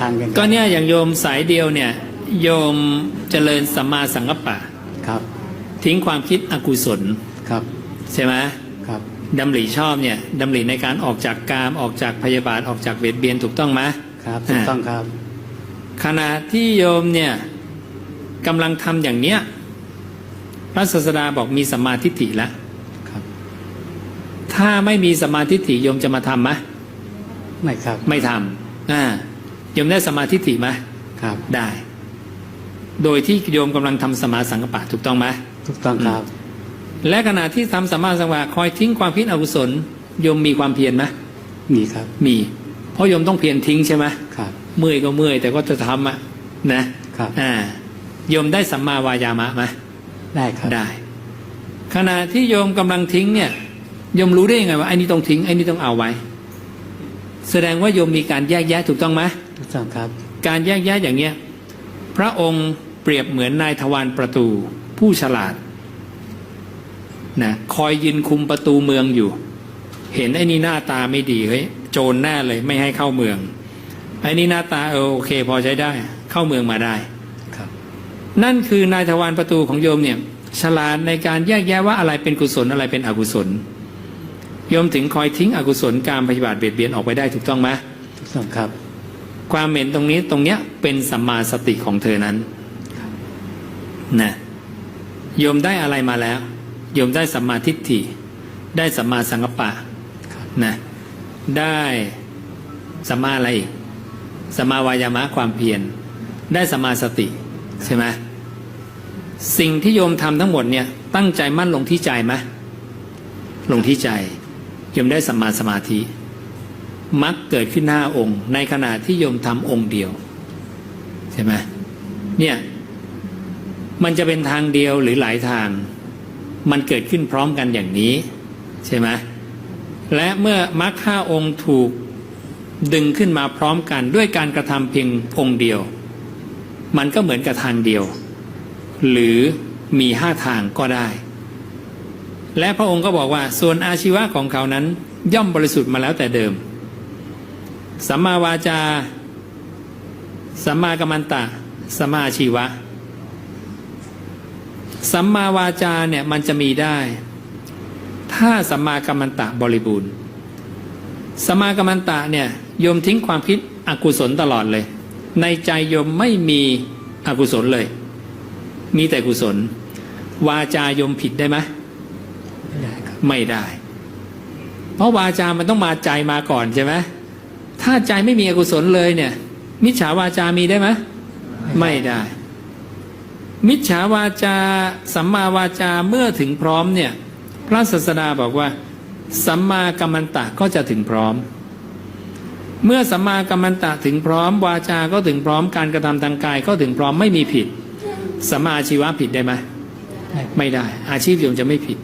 ทางกันก็เนี่ยอย่างโยมสายเดียวเนี่ย โยมเจริญสัมมาสังกัปปะครับ ทิ้งความคิดอกุศลครับ ใช่ไหมครับดำริชอบเนี่ยดำริในการออกจากกามออกจากพยาบาทออกจากเบียดเบียนถูกต้องไหมครับถูกต้องครับ ขณะที่โยมเนี่ยกำลังทำอย่างเนี้ยพระศาสดาบอกมีสัมมาทิฏฐิแล้วครับถ้าไม่มีสัมมาทิฏฐิโยมจะมาทำไหมไม่ครับ ไม่ทำอ่า โยมได้สัมมาทิฏฐิไหมครับได้ โดยที่โยมกำลังทำสมมาสังกปปะถูกต้องไหมถูกต้องครับ และขณะที่ทำสมมาสังกปปะคอยทิ้งความคิดอกุศลโยมมีความเพียรไหมมีครับ มี เพราะโยมต้องเพียรทิ้งใช่ไหมครับ เมื่อยก็เมื่อยแต่ก็จะทำอะนะครับอ่าโยมได้สัมมาวายามะไหมได้ครับได้ ขณะที่โยมกำลังทิ้งเนี่ยโยมรู้ได้ยังไงว่าไอ้นี่ต้องทิ้งไอ้นี่ต้องเอาไว้ แสดงว่าโยมมีการแยกแยะถูกต้องไหมถูกต้อง ครับ การแยกแยะอย่างเนี้ยพระองค์เปรียบเหมือนนายทวารประตูผู้ฉลาดนะคอยยืนคุมประตูเมืองอยู่ เห็นไอ้นี่หน้าตาไม่ดีเฮ้ยโจรแน่เลยไม่ให้เข้าเมืองไอ้นี่หน้าตาเออโอเค พอใช้ได้ เข้าเมืองมาได้ครับ นั่นคือนายทวารประตูของโยมเนี่ยฉลาดในการแยกแยะว่าอะไรเป็นกุศลอะไรเป็นอกุศลโยมถึงคอยทิ้งอกุศลการปฏิบัติเบียดเบียนออกไปได้ถูกต้องไหมถูกต้องครับ ความเห็นตรงนี้ตรงเนี้ยเป็นสัมมาสติของเธอนั้นนะโยมได้อะไรมาแล้ว โยมได้สัมมาทิฏฐิ ได้สัมมาสังกัปปะนะได้สัมมาอะไรอีกสัมมาวายามะความเพียรได้สัมมาสติใช่ไหมสิ่งที่โยมทำทั้งหมดเนี่ยตั้งใจมั่นลงที่ใจไหมลงที่ใจโยมได้สัมมาสมาธิ มักเกิดขึ้นหน้าองค์ ในขณะที่โยมทำองค์เดียว ใช่ไหมเนี่ยมันจะเป็นทางเดียวหรือหลายทาง มันเกิดขึ้นพร้อมกันอย่างนี้ ใช่ไหมและเมื่อมรรคห้าองค์ถูกดึงขึ้นมาพร้อมกันด้วยการกระทำเพียงองค์เดียว มันก็เหมือนกับทางเดียว หรือมีห้าทางก็ได้ และพระองค์ก็บอกว่าส่วนอาชีวะของเขานั้นย่อมบริสุทธิ์มาแล้วแต่เดิม สัมมาวาจา สัมมากัมมันตะ สัมมาอาชีวะ สัมมาวาจาเนี่ยมันจะมีได้ ถ้าสัมมากัมมันตะบริบูรณ์ สัมมากัมมันตะเนี่ยโยมทิ้งความคิดอกุศลตลอดเลย ในใจโยมไม่มีอกุศลเลย มีแต่กุศล วาจาโยมผิดได้ไหมไม่ได้ครับไม่ได้เพราะวาจามันต้องมาใจมาก่อนใช่ไหม ถ้าใจไม่มีอกุศลเลยเนี่ย มิจฉาวาจามีได้ไหมไม่ได้ มิจฉาวาจาสัมมาวาจาเมื่อถึงพร้อมเนี่ย พระศาสดาบอกว่า สัมมากัมมันตะก็จะถึงพร้อม เมื่อสัมมากัมมันตะถึงพร้อม วาจาก็ถึงพร้อมการกระทำทางกายก็ถึงพร้อมไม่มีผิดสัมมาอาชีวะผิดได้ไหมได้ไม่ได้ อาชีพโยมจะไม่ผิด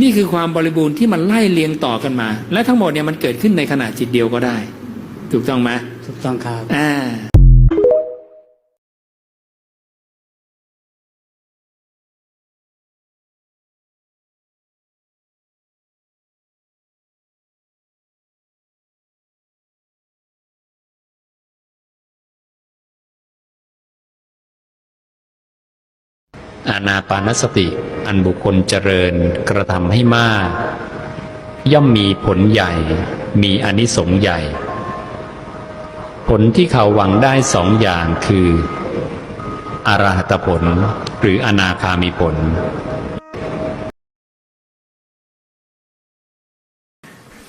นี่คือความบริบูรณ์ที่มันไล่เลียงต่อกันมา และทั้งหมดเนี่ยมันเกิดขึ้นในขณะจิตเดียวก็ได้ ถูกต้องไหมถูกต้องครับอ่า อานาปานสติ อันบุคคลเจริญกระทำให้มาก ย่อมมีผลใหญ่ มีอนิสงส์ใหญ่ ผลที่เขาหวังได้สองอย่างคืออรหัตผลหรืออนาคามีผล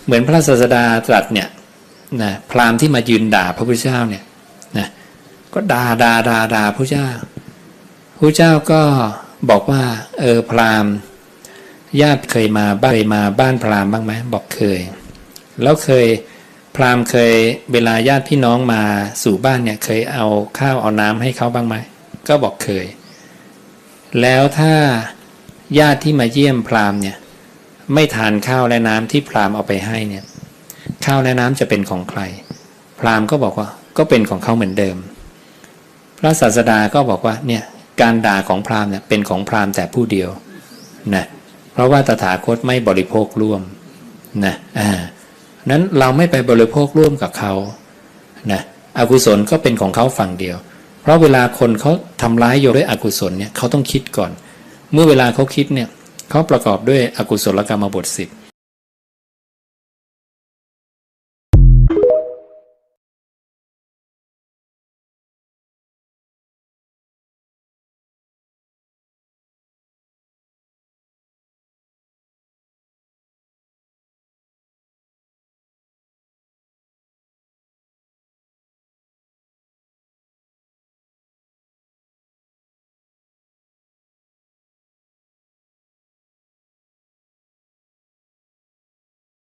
เหมือนพระศาสดาตรัสเนี่ยนะพราหมณ์ที่มายืนด่าพระพุทธเจ้าเนี่ยนะก็ด่าด่าด่าด่าพระเจ้า ระเจ้าก็บอกว่า เออพราหมณ์ ญาติเคยมาบ้านเคยมาบ้านพราหมณ์บ้างไหมบอกเคย แล้วเคยพราหมณ์เคยเวลาญาติพี่น้องมาสู่บ้านเนี่ยเคยเอาข้าวเอาน้ำให้เขาบ้างไหมก็บอกเคย แล้วถ้าญาติที่มาเยี่ยมพราหมณ์เนี่ย ไม่ทานข้าวและน้ำที่พราหมณ์เอาไปให้เนี่ย ข้าวและน้ำจะเป็นของใคร พราหมณ์ก็บอกว่าก็เป็นของเขาเหมือนเดิม พระศาสดาก็บอกว่าเนี่ย การด่าของพราหมณ์เนี่ยเป็นของพราหมณ์แต่ผู้เดียวนะเพราะว่าตถาคตไม่บริโภคร่วมนะอ่านั้นเราไม่ไปบริโภคร่วมกับเขานะอกุศลก็เป็นของเขาฝั่งเดียว เพราะเวลาคนเขาทำร้ายโยด้วยอกุศลเนี่ยเขาต้องคิดก่อน เมื่อเวลาเขาคิดเนี่ยเขาประกอบด้วยอกุศลกรรมบทสิบ